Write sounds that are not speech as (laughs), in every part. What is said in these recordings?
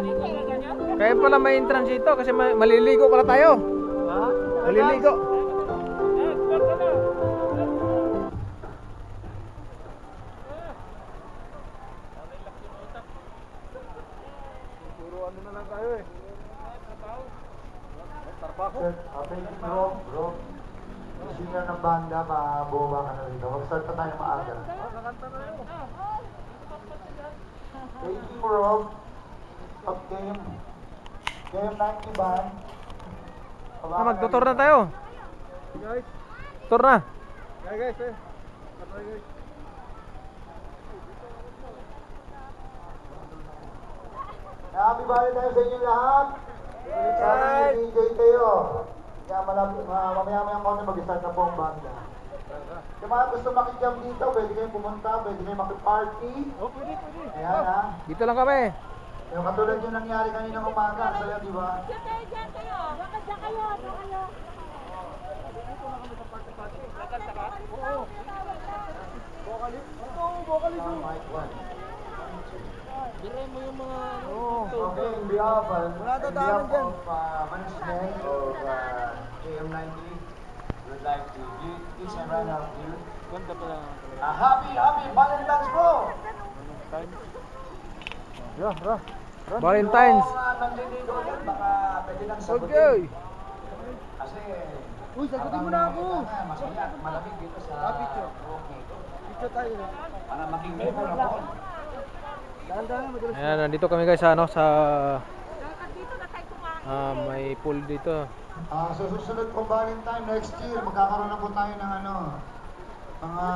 Kaya pala may entrance dito kasi ma- maliligo pala tayo. Ha? Maliligo. Puro ano na lang tayo eh. Tarpaho. You bro, bro. Singer ng banda, mabumaba ka na rito. Mag-start pa tayo maaga. Kakanta na yun. Thank you bro. Pag game, game 90 band. Ah, magtutor na tayo. Guys, Tour na. guys, guys, eh. Tara, guys. Happy birthday tayo sa inyo lahat. Ni DJ Teo. Kaya malapit, ma- mamaya maya konti mag-start na po ang banda. Yung mga gusto makijam dito, pwede kayong pumunta, pwede kayong makiparty. Oh, pwede, pwede. Ayan ha. Dito lang kami. Yung katulad yung nangyari kanina umaga, saya, di ba? Diyan kayo, diyan kayo. Bakit diyan kayo? Diyan kayo. Sound mic one. Dire mo yung mga Okay, in behalf of, Wala daw in daanan behalf dyan. of uh, management of uh, JM90, we would like to give each and one of you Ganda pala. a happy, happy Valentine's bro! Yeah, ra. Valentine's. Okay. Kasi, Uy, sagutin mo na ako. Masaya malamig dito sa Ah, picture. Picture tayo. Para maging member ako. Ayan, nandito kami guys sa ano sa ah, may pool dito. Ah, sa susunod pong Valentine next year, magkakaroon na po tayo ng ano, mga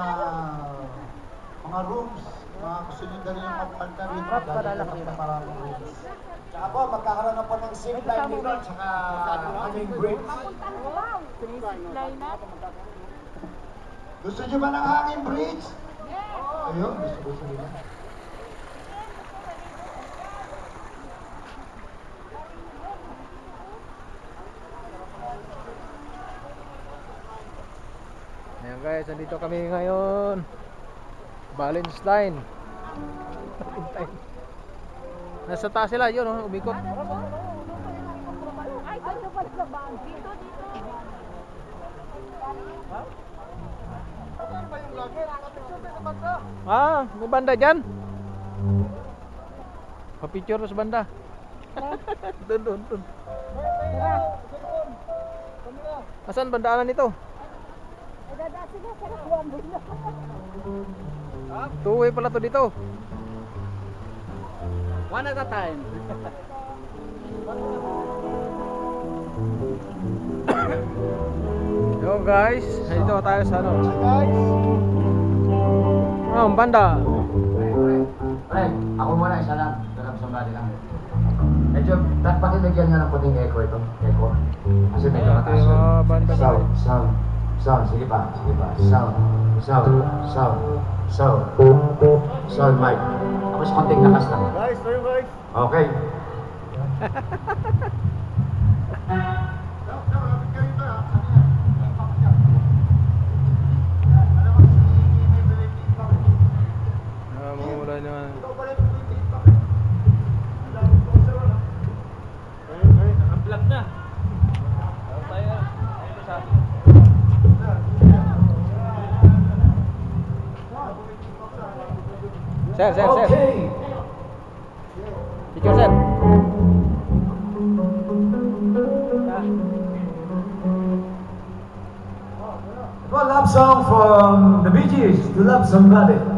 mga rooms, mga gusto nyo dali yung magpalta rito, dahil na maraming rooms. Tsaka po, magkakaroon na po ng zip line dito, tsaka bridge. Wow. Line up. Gusto nyo ba ng hanging bridge? Ayun, gusto gusto nila. Ayan guys, nandito kami ngayon. Valentine. Valentine. Nasa taas sila, yun, oh, umikot. Ay, dito pala sa bang. Dito, dito. Ah, may banda dyan. Pa-picture sa banda. doon, doon, doon. Asan bandaanan nito? Ay, dadasi na sa kakuan mo. Two-way pala to dito. One at a time. Yo guys, nandito tayo sa ano. Guys, Ah, ang banda. Fred, ako muna, isa lang. Dalam sambali lang. Medyo, dapat pakilagyan nga ng puting echo ito. Echo. Kasi medyo mataas mga banda Sound, sound, sound. Sige pa, sige pa. Sound, sound, sound, sound. Sound, mic. Tapos konting lakas lang. Guys, tayo guys. Okay. (laughs) Sir, sir, sir. Picture sir. One love song from the Bee Gees to love somebody.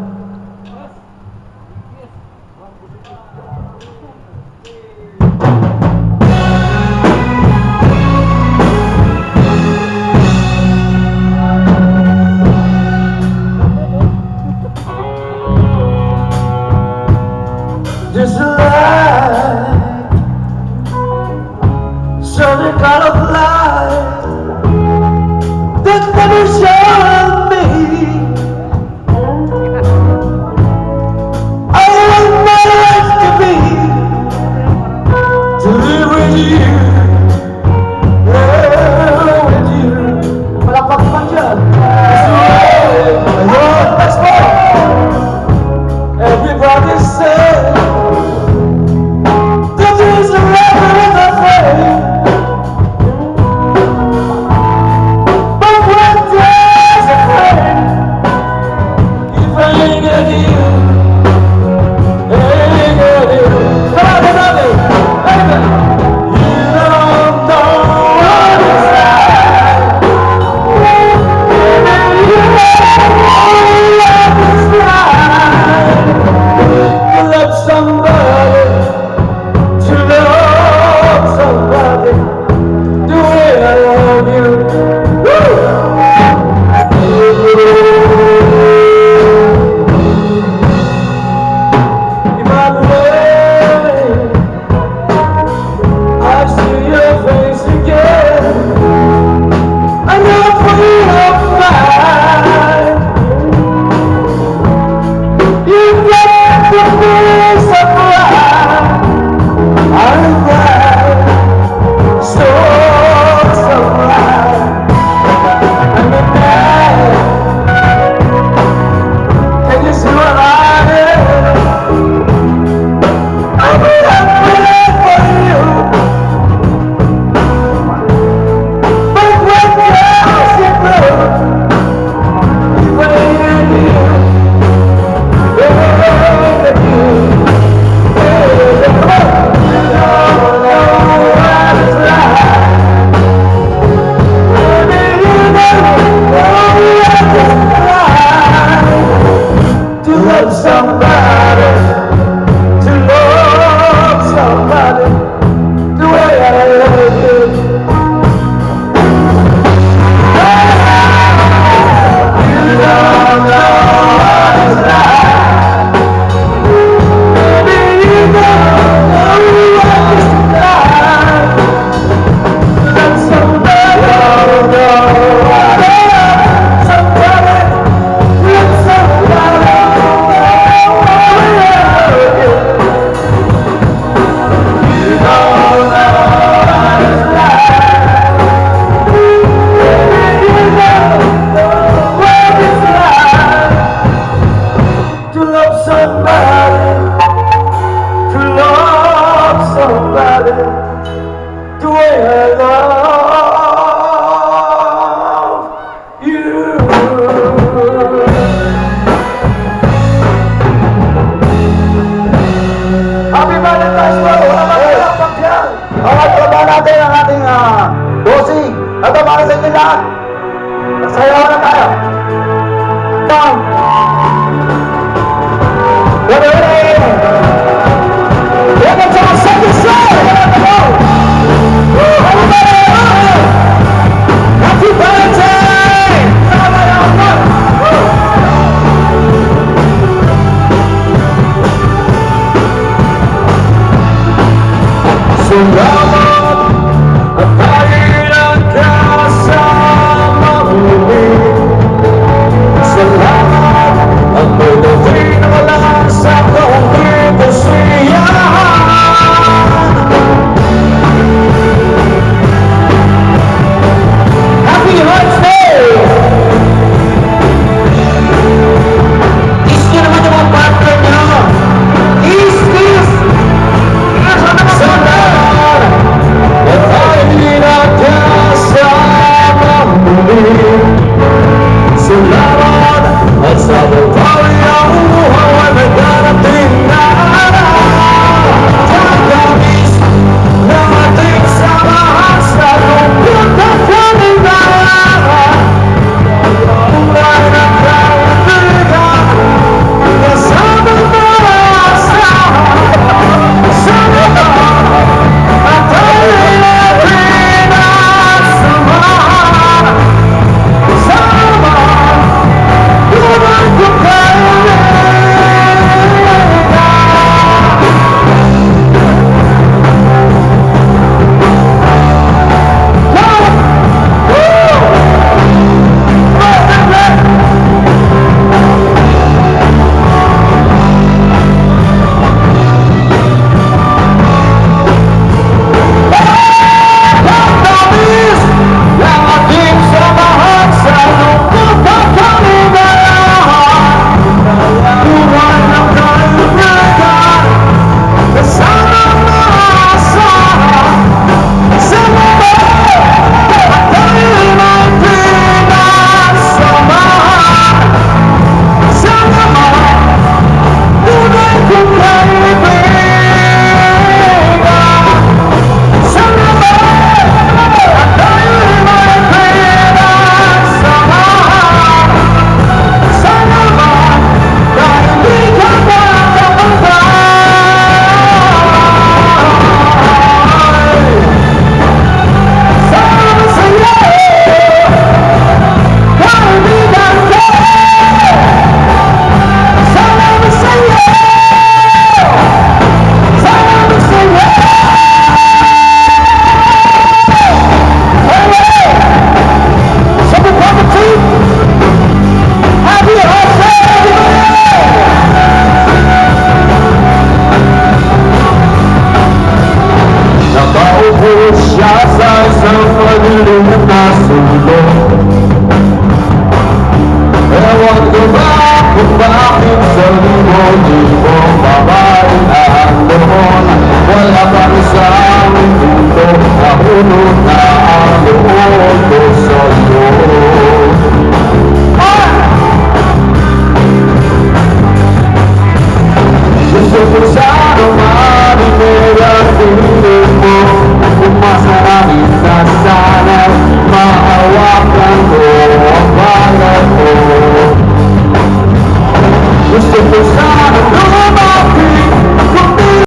Shasa Safadri